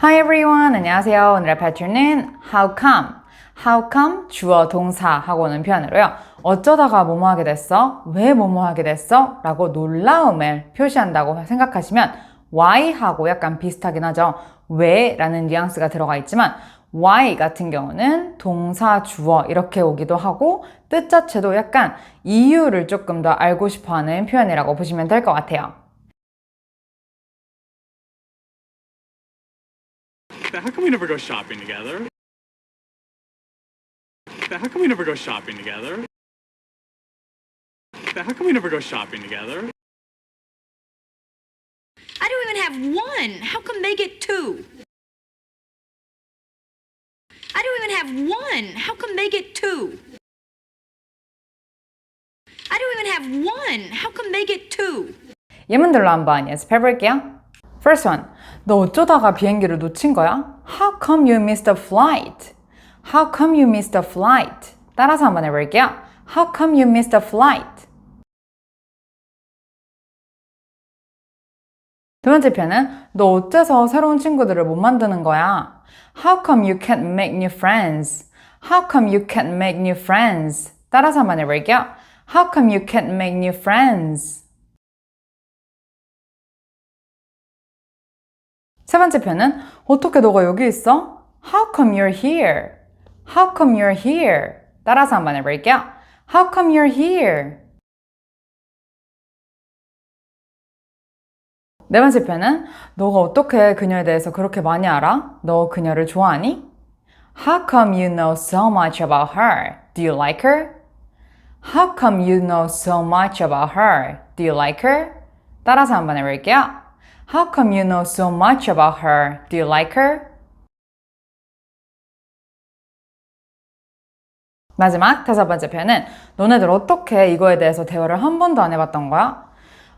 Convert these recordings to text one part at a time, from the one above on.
Hi everyone. 안녕하세요. 오늘의 패턴은 how come. how come 주어 동사 하고 오는 표현으로요. 어쩌다가 뭐뭐 하게 됐어? 왜 뭐뭐 하게 됐어? 라고 놀라움을 표시한다고 생각하시면 why 하고 약간 비슷하긴 하죠. 왜 라는 뉘앙스가 들어가 있지만 why 같은 경우는 동사 주어 이렇게 오기도 하고 뜻 자체도 약간 이유를 조금 더 알고 싶어 하는 표현이라고 보시면 될 것 같아요. How come we never go shopping together? How come we never go shopping together? How come we never go shopping together? I don't even have one. How come they get two? I don't even have one. How come they get two? I don't even have one. How come they get two? Yemin Durlan Banyas, Fabric. First one, 너 어쩌다가 비행기를 놓친 거야? How come you missed the flight? How come you missed the flight? 따라서 한번 해볼게요. How come you missed the flight? 두 번째 편은 너 어째서 새로운 친구들을 못 만드는 거야? How come you can't make new friends? How come you can't make new friends? 따라서 한번 해볼게요. How come you can't make new friends? 세 번째 편은 어떻게 너가 여기 있어? How come you're here? How come you're here? 따라서 한번 해볼게요. How come you're here? 네 번째 편은 너가 어떻게 그녀에 대해서 그렇게 많이 알아? 너 그녀를 좋아하니? How come you know so much about her? Do you like her? How come you know so much about her? Do you like her? 따라서 한번 해볼게요. How come you know so much about her? Do you like her? 마지막 다섯 번째 표현은 너네들 어떻게 이거에 대해서 대화를 한 번도 안 해봤던 거야?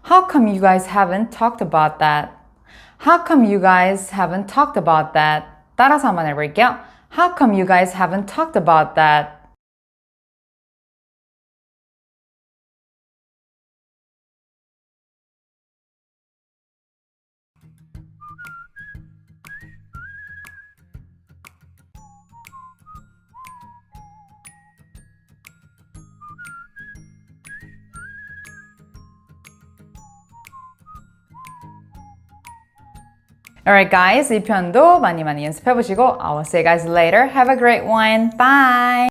How come you guys haven't talked about that? How come you guys haven't talked about that? 따라서 한번 해볼게요. How come you guys haven't talked about that? Alright guys, 이 편도 많이 많이 연습해보시고 I will see you guys later. Have a great one. Bye!